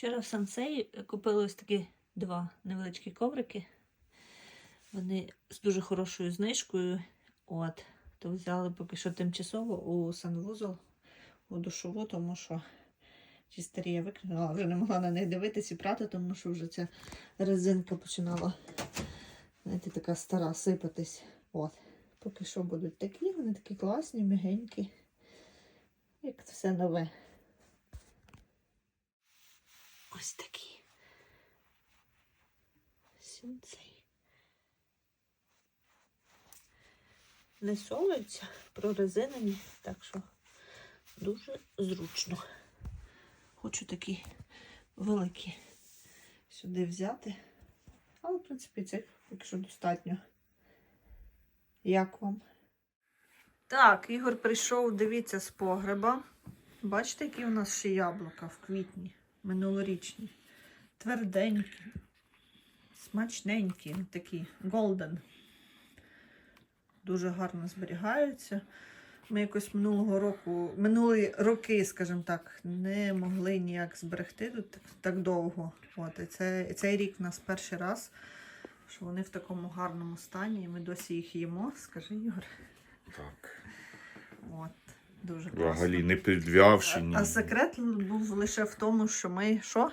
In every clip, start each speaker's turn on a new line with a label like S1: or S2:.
S1: Вчора в Сансеї купили ось такі два невеличкі коврики. Вони з дуже хорошою знижкою. От. То взяли поки що тимчасово у санвузол, у душову, тому що ті старі я викинула, вже не могла на них дивитись і прати, тому що вже ця резинка починала, знаєте, така стара сипатись. От. Поки що будуть такі, вони такі класні, м'ягенькі. Як все нове. Ось такі. Сінцей. Не совуються, прорезинені, так що дуже зручно. Хочу такі великі сюди взяти. Але, в принципі, це поки що достатньо. Як вам? Так, Ігор прийшов, дивіться, з погреба. Бачите, які у нас ще яблука в квітні, минулорічні. Тверденькі, смачненькі, такі, голден. Дуже гарно зберігаються. Ми якось минулого року, минулі роки, скажімо так, не могли ніяк зберегти тут так, так довго. От, і це, і цей рік у нас перший раз, що вони в такому гарному стані, і ми досі їх їмо. Скажи, Ігор.
S2: Так.
S1: От, дуже класно.
S2: Взагалі не підв'явши. ні.
S1: А секрет був лише в тому, що ми що?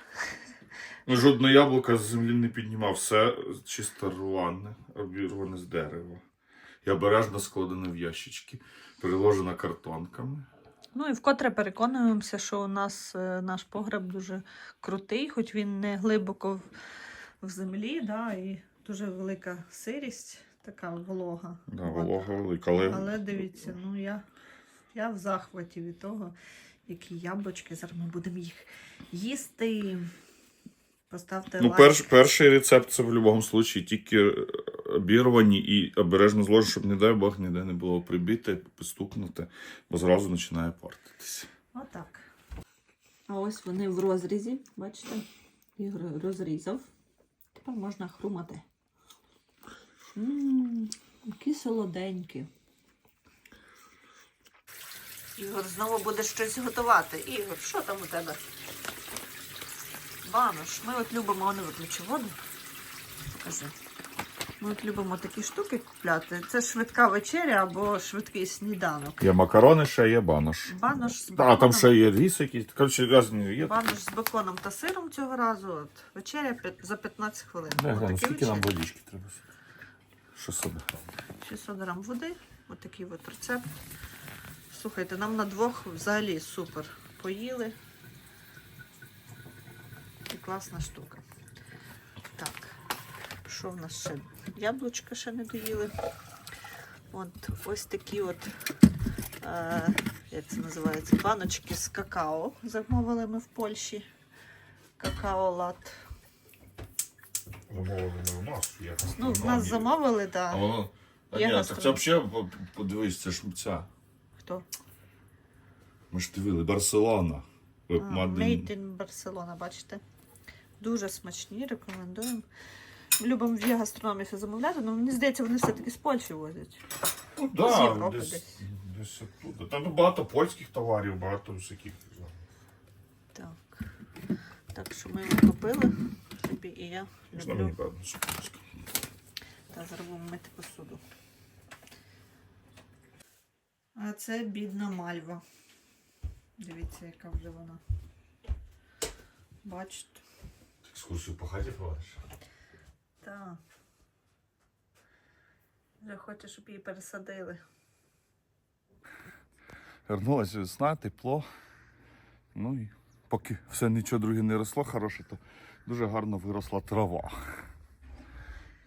S2: Ну, Жодне яблуко з землі не піднімав, все чисто рване, обірване з дерева. І обережно складене в ящички, приложено картонками.
S1: Ну і вкотре переконуємося, що у нас е, наш погреб дуже крутий, хоч він не глибоко в, в землі, да, і дуже велика сирість, така волога.
S2: Да,
S1: От.
S2: волога велика, але,
S1: Але дивіться, ну я, я в захваті від того, які яблучки. Зараз ми будемо їх їсти. Поставте
S2: ну,
S1: лайк.
S2: перш, перший рецепт це в будь-якому випадку тільки е, обірвані і обережно зложити, щоб, не дай Бог, ніде не було прибити, постукнути, бо зразу починає портитися.
S1: Отак. А ось вони в розрізі, бачите? Ігор розрізав. Тепер можна хрумати. Ммм, які солоденькі. Ігор знову буде щось готувати. Ігор, що там у тебе? Банош. Ми от любимо, не виключу воду. Покажи. Ми от любимо такі штуки купляти. Це швидка вечеря або швидкий сніданок.
S2: Є макарони, ще є банош.
S1: Банош з
S2: А там ще є ріс якийсь. Коротше, різні є.
S1: Банош з беконом та сиром цього разу. От, вечеря п'ят- за 15 хвилин.
S2: Не,
S1: Отакі
S2: глянь, скільки нам
S1: вечері.
S2: водички треба? 600 грам.
S1: 600 грам води. Отакий от рецепт. Слухайте, нам на двох взагалі супер. Поїли. І класна штука. Так, що в нас ще? Яблучка ще не доїли. От ось такі от, е, як це називається, баночки з какао. Замовили ми в Польщі. Какао лат.
S2: Замовили ми в нас. є
S1: Ну, в нас замовили,
S2: А
S1: так.
S2: воно. Та
S1: Є
S2: ні, так це взагалі по- подивись, це ж ця.
S1: Хто?
S2: Ми ж дивили, Барселона.
S1: Made in Barcelona, бачите? Дуже смачні, рекомендуємо. Любимо в гастрономії замовляти, але мені здається, вони все-таки з Польщі возять.
S2: Ну,
S1: з Європи
S2: десь,
S1: десь.
S2: десь оттуда. Та ну, багато польських товарів, багато всяких.
S1: Так. Так що ми його купили. Собі і я
S2: мені
S1: люблю. Та будемо мити посуду. А це бідна мальва. Дивіться, яка вже вона. Бачите?
S2: Екскурсію по хаті проводиш?
S1: Так. Вже хоче, щоб її пересадили.
S2: Вернулася весна, тепло. Ну і поки все нічого друге не росло хороше, то дуже гарно виросла трава.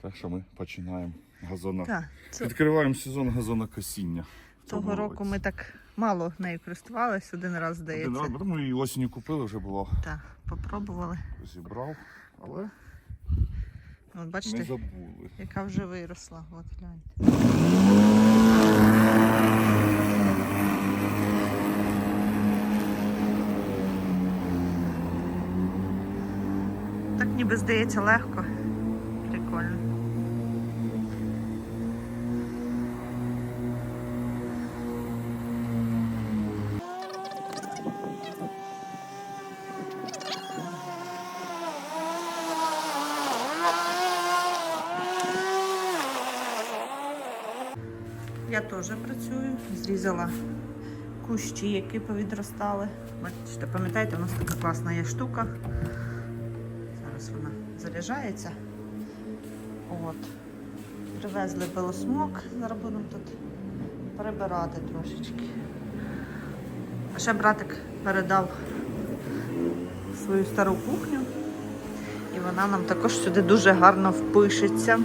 S2: Так що ми починаємо газона.
S1: Так, це
S2: Відкриваємо сезон газонокосіння.
S1: Того року ми так мало нею користувалися, один раз
S2: Один
S1: здається.
S2: раз, Тому і осінню купили, вже було
S1: Так, попробували.
S2: зібрав, але
S1: От
S2: не
S1: бачите,
S2: забули.
S1: яка вже виросла. От гляньте. Так ніби здається легко. Теж працюю. Зрізала кущі, які повідростали. Бачите, пам'ятаєте, у нас така класна є штука. Зараз вона заряджається. От. Привезли белосмок, зараз будемо тут прибирати трошечки. А ще братик передав свою стару кухню. І вона нам також сюди дуже гарно впишеться.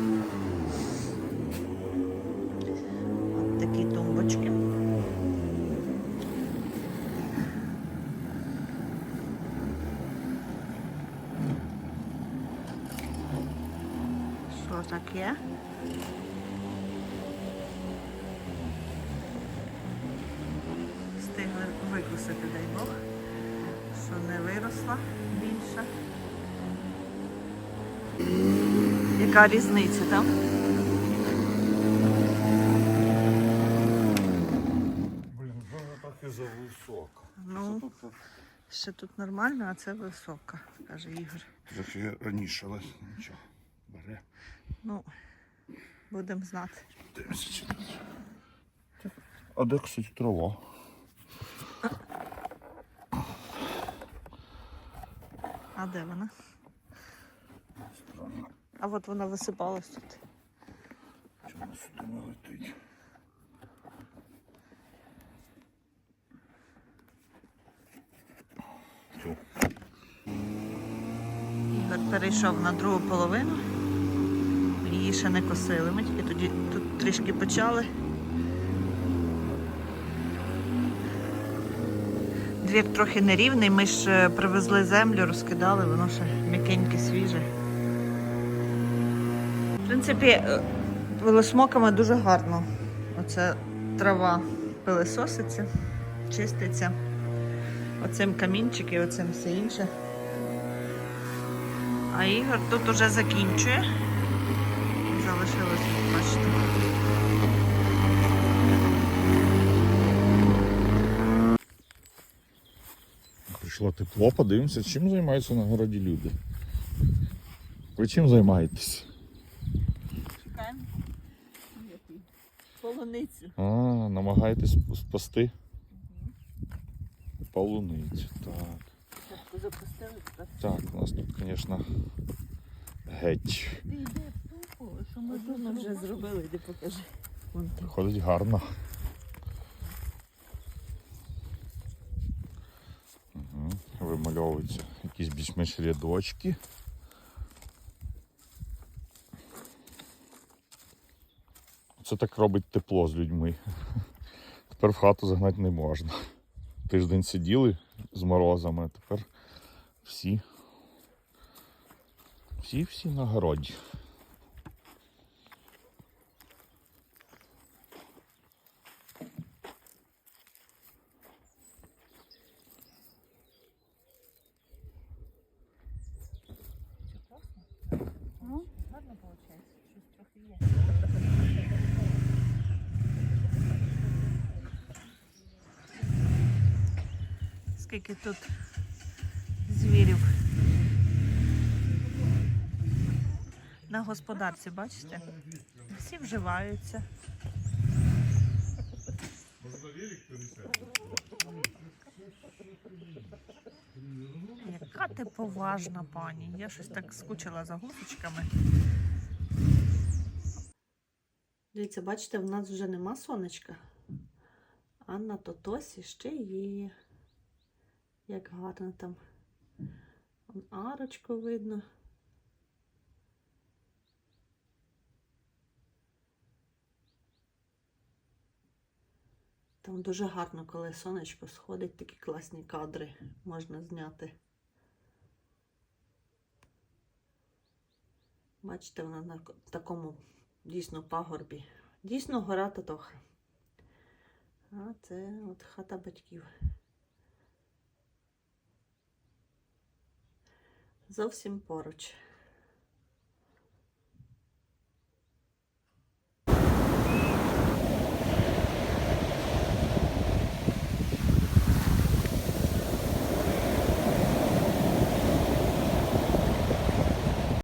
S1: Таке? Встигли викусити, дай Бог, що не виросла більше. Яка різниця там?
S2: Блін, вона так і зависока.
S1: Ну, ще тут нормально, а це висока, каже Ігор.
S2: Трохи раніше, але нічого. Бере.
S1: Ну, будемо знати.
S2: А де, кстати, трава?
S1: А де вона?
S2: Странно,
S1: А от вона висипалась тут.
S2: вона сюди не летить.
S1: Ігор перейшов на другу половину. Її ще не косили. Ми тільки тоді тут трішки почали. Двір трохи нерівний, ми ж е, привезли землю, розкидали, воно ще м'якеньке, свіже. В принципі, е, велосмоками дуже гарно. Оце трава пилисоситься, чиститься. Оцим камінчик і оцим все інше. А Ігор тут уже закінчує. Залишилось, бачите.
S2: Прийшло тепло, подивимося, чим займаються на городі люди. Ви чим займаєтесь?
S1: Чекаємо. Полуницю.
S2: А, намагаєтесь спасти полуницю. Так. Так, у нас тут, звісно, геть.
S1: Що ми дома вже зробили, йди покажи. Вон там.
S2: Гарно. Угу. Вимальовуються якісь більш-менш рядочки. Це так робить тепло з людьми. Тепер в хату загнати не можна. Тиждень сиділи з морозами, а тепер всі. Всі-всі на городі.
S1: Ну, гарно виходить. Щось трохи є. Скільки тут звірів на господарці, бачите? Всі вживаються. Яка ти поважна пані. Я щось так скучила за гусочками. Дивіться, бачите, в нас вже нема сонечка. А на Тотосі ще є. Як гарно там. Арочку видно. Там дуже гарно, коли сонечко сходить, такі класні кадри можна зняти. Бачите, вона на такому дійсно пагорбі. Дійсно гора Татоха. А це от хата батьків. Зовсім поруч.